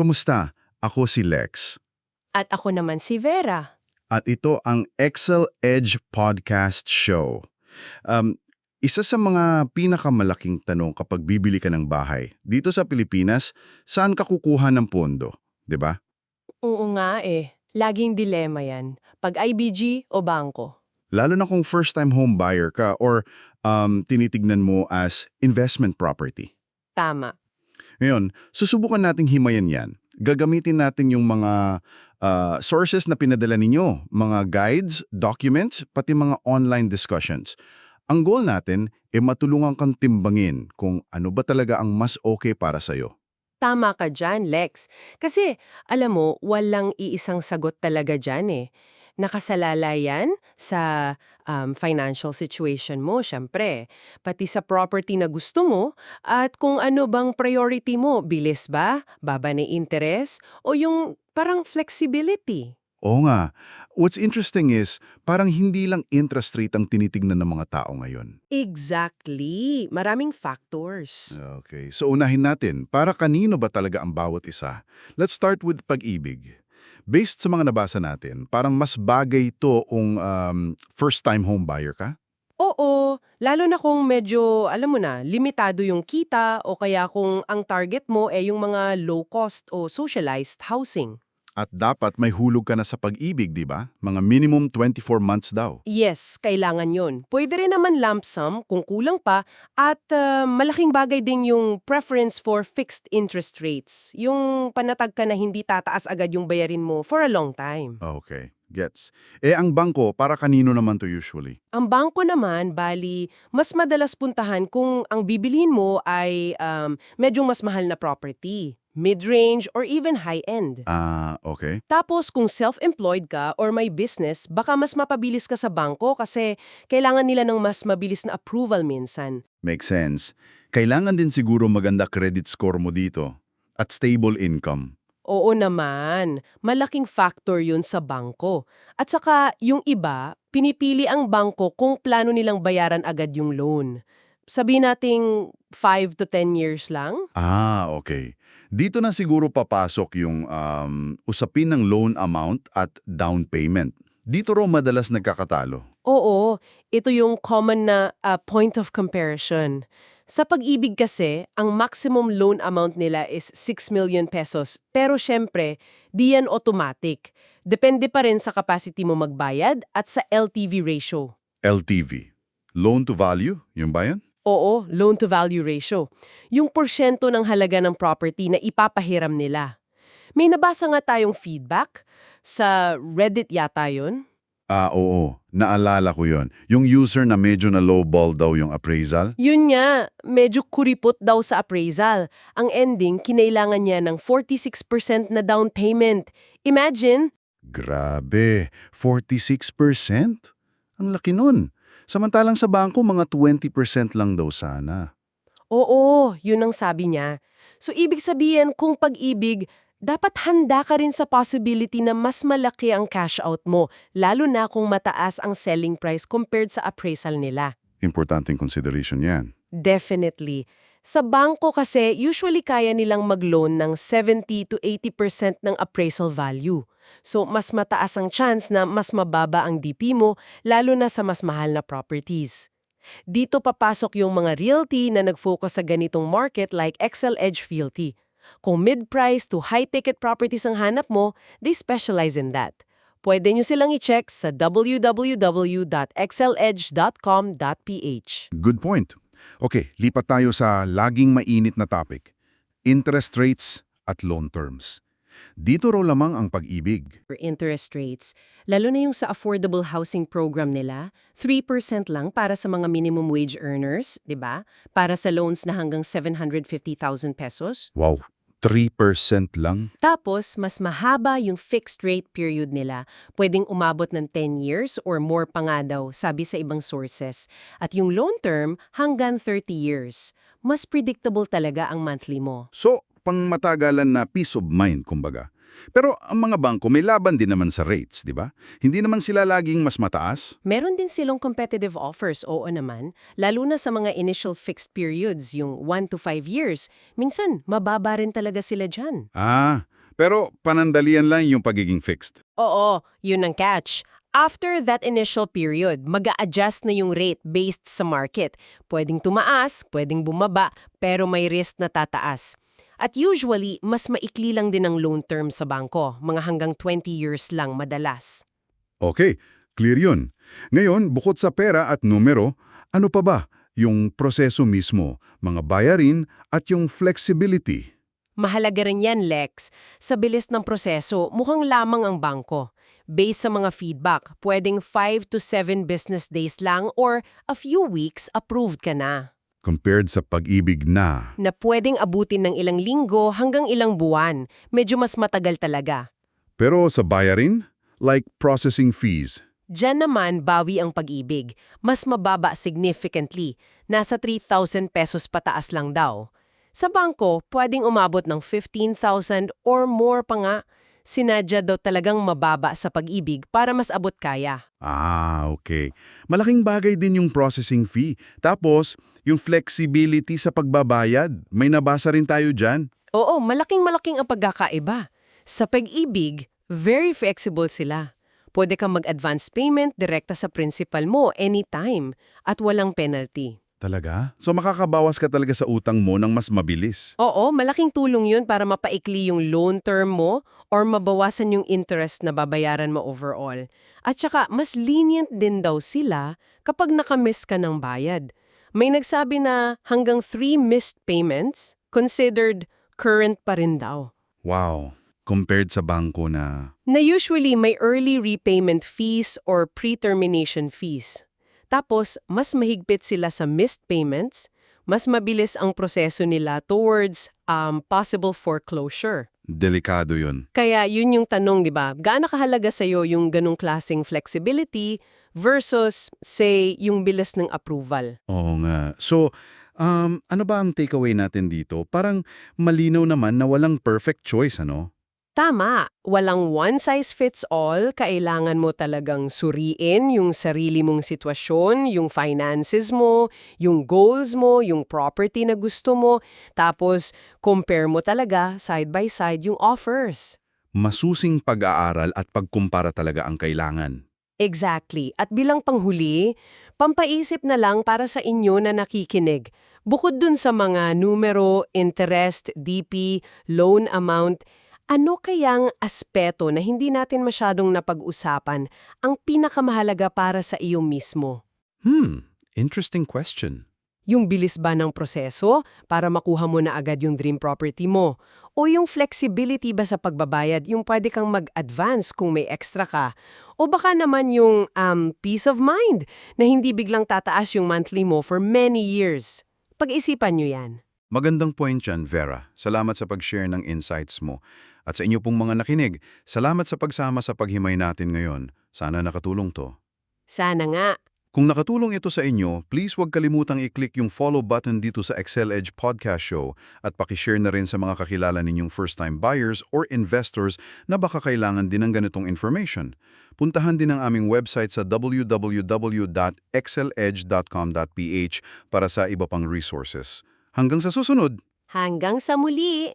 Kumusta? Ako si Lex. At ako naman si Vera. At ito ang Excel Edge Podcast Show. Um, isa sa mga pinakamalaking tanong kapag bibili ka ng bahay, dito sa Pilipinas, saan ka kukuha ng pondo? 'Di ba? Oo nga eh. Laging dilema yan. Pag IBG o bangko. Lalo na kung first-time home buyer ka or um, tinitignan mo as investment property. Tama. Ngayon, susubukan nating himayan yan. Gagamitin natin yung mga ah, sources na pinadala ninyo, mga guides, documents, pati mga online discussions. Ang goal natin ay matulungan kang timbangin kung ano ba talaga ang mas okay para sa'yo. Tama ka dyan, Lex. Kasi, alam mo, walang iisang sagot talaga dyan eh. Nakasalala yan sa um, financial situation mo, syempre. Pati sa property na gusto mo at kung ano bang priority mo, bilis ba, baba ni interest, o yung parang flexibility. Oo nga, what's interesting is parang hindi lang interest rate ang tinitignan ng mga tao ngayon. Exactly. Maraming factors. Okay, so unahin natin, para kanino ba talaga ang bawat isa? Let's start with pag-ibig. Based sa mga nabasa natin, parang mas bagay ito kung um, first-time home buyer ka? Oo, lalo na kung medyo, alam mo na, limitado yung kita o kaya kung ang target mo ay yung mga low-cost o socialized housing. At dapat may hulog ka na sa pag-ibig, di ba? Mga minimum 24 months daw. Yes, kailangan yon. Pwede rin naman lump sum kung kulang pa at uh, malaking bagay din yung preference for fixed interest rates. Yung panatag ka na hindi tataas agad yung bayarin mo for a long time. Okay, gets. Eh ang bangko, para kanino naman to usually? Ang bangko naman, bali, mas madalas puntahan kung ang bibilhin mo ay um, medyo mas mahal na property, mid-range or even high-end. Ah, okay. Tapos kung self-employed ka or may business, baka mas mapabilis ka sa bangko kasi kailangan nila ng mas mabilis na approval minsan. Makes sense. Kailangan din siguro maganda credit score mo dito at stable income. Oo naman, malaking factor yun sa bangko. At saka yung iba, pinipili ang bangko kung plano nilang bayaran agad yung loan. Sabi nating 5 to 10 years lang? Ah, okay. Dito na siguro papasok yung um, usapin ng loan amount at down payment. Dito raw madalas nagkakatalo. Oo, ito yung common na uh, point of comparison. Sa pag-ibig kasi, ang maximum loan amount nila is 6 million pesos. Pero syempre, di yan automatic. Depende pa rin sa capacity mo magbayad at sa LTV ratio. LTV. Loan to value? Yung ba yan? Oo, loan to value ratio. Yung porsyento ng halaga ng property na ipapahiram nila. May nabasa nga tayong feedback sa Reddit yata yun. Ah, oo. Naalala ko yon. Yung user na medyo na lowball daw yung appraisal. Yun nga, medyo kuripot daw sa appraisal. Ang ending, kinailangan niya ng 46% na down payment. Imagine, Grabe, 46%? Ang laki nun. Samantalang sa bangko, mga 20% lang daw sana. oo, yun ang sabi niya. So ibig sabihin, kung pag-ibig, dapat handa ka rin sa possibility na mas malaki ang cash out mo, lalo na kung mataas ang selling price compared sa appraisal nila. Importanteng consideration yan. Definitely. Sa bangko kasi, usually kaya nilang mag-loan ng 70 to 80% ng appraisal value. So, mas mataas ang chance na mas mababa ang DP mo, lalo na sa mas mahal na properties. Dito papasok yung mga realty na nag-focus sa ganitong market like Excel Edge Realty. Kung mid-price to high-ticket properties ang hanap mo, they specialize in that. Pwede nyo silang i-check sa www.exceledge.com.ph. Good point. Okay, lipat tayo sa laging mainit na topic. Interest rates at loan terms. Dito raw lamang ang pag-ibig. for interest rates, lalo na yung sa affordable housing program nila, 3% lang para sa mga minimum wage earners, 'di ba? Para sa loans na hanggang 750,000 pesos. Wow, 3% lang? Tapos, mas mahaba yung fixed rate period nila. Pwedeng umabot ng 10 years or more pa nga daw, sabi sa ibang sources. At yung loan term, hanggang 30 years. Mas predictable talaga ang monthly mo. So, pangmatagalan na peace of mind, kumbaga. Pero ang mga bangko may laban din naman sa rates, di ba? Hindi naman sila laging mas mataas. Meron din silang competitive offers, oo naman, lalo na sa mga initial fixed periods, yung 1 to 5 years. Minsan, mababa rin talaga sila dyan. Ah, Pero panandalian lang yung pagiging fixed. Oo, yun ang catch. After that initial period, mag adjust na yung rate based sa market. Pwedeng tumaas, pwedeng bumaba, pero may risk na tataas. At usually, mas maikli lang din ang loan term sa bangko, mga hanggang 20 years lang madalas. Okay, clear yun. Ngayon, bukod sa pera at numero, ano pa ba? Yung proseso mismo, mga bayarin at yung flexibility. Mahalaga rin yan, Lex. Sa bilis ng proseso, mukhang lamang ang bangko. Based sa mga feedback, pwedeng 5 to 7 business days lang or a few weeks approved ka na. Compared sa pag-ibig na. Na pwedeng abutin ng ilang linggo hanggang ilang buwan. Medyo mas matagal talaga. Pero sa bayarin, like processing fees. Diyan naman bawi ang pag-ibig. Mas mababa significantly. Nasa 3,000 pesos pataas lang daw. Sa bangko, pwedeng umabot ng 15,000 or more pa nga. Sinadya daw talagang mababa sa pag-ibig para mas abot kaya. Ah, okay. Malaking bagay din yung processing fee. Tapos, yung flexibility sa pagbabayad. May nabasa rin tayo dyan. Oo, malaking-malaking ang pagkakaiba. Sa pag-ibig, very flexible sila. Pwede kang mag-advance payment direkta sa principal mo anytime at walang penalty. Talaga? So makakabawas ka talaga sa utang mo ng mas mabilis. Oo, malaking tulong yun para mapaikli yung loan term mo or mabawasan yung interest na babayaran mo overall. At saka, mas lenient din daw sila kapag nakamiss ka ng bayad. May nagsabi na hanggang 3 missed payments considered current pa rin daw. Wow. Compared sa bangko na... Na usually may early repayment fees or pre-termination fees. Tapos, mas mahigpit sila sa missed payments, mas mabilis ang proseso nila towards um, possible foreclosure. Delikado yun. Kaya yun yung tanong, di ba? Gaano kahalaga sa'yo yung ganong klaseng flexibility versus, say, yung bilis ng approval? Oo nga. So, um, ano ba ang takeaway natin dito? Parang malinaw naman na walang perfect choice, ano? Tama, walang one-size-fits-all. Kailangan mo talagang suriin yung sarili mong sitwasyon, yung finances mo, yung goals mo, yung property na gusto mo. Tapos, compare mo talaga side by side yung offers. Masusing pag-aaral at pagkumpara talaga ang kailangan. Exactly. At bilang panghuli, pampaisip na lang para sa inyo na nakikinig. Bukod dun sa mga numero, interest, DP, loan amount, ano kayang aspeto na hindi natin masyadong napag-usapan ang pinakamahalaga para sa iyo mismo? Hmm, interesting question. Yung bilis ba ng proseso para makuha mo na agad yung dream property mo? O yung flexibility ba sa pagbabayad, yung pwede kang mag-advance kung may extra ka? O baka naman yung um, peace of mind na hindi biglang tataas yung monthly mo for many years? Pag-isipan nyo yan. Magandang point yan, Vera. Salamat sa pag-share ng insights mo. At sa inyo pong mga nakinig, salamat sa pagsama sa paghimay natin ngayon. Sana nakatulong to. Sana nga. Kung nakatulong ito sa inyo, please huwag kalimutang i-click yung follow button dito sa Excel Edge Podcast Show at pakishare na rin sa mga kakilala ninyong first-time buyers or investors na baka kailangan din ng ganitong information. Puntahan din ang aming website sa www.exceledge.com.ph para sa iba pang resources. Hanggang sa susunod! Hanggang sa muli!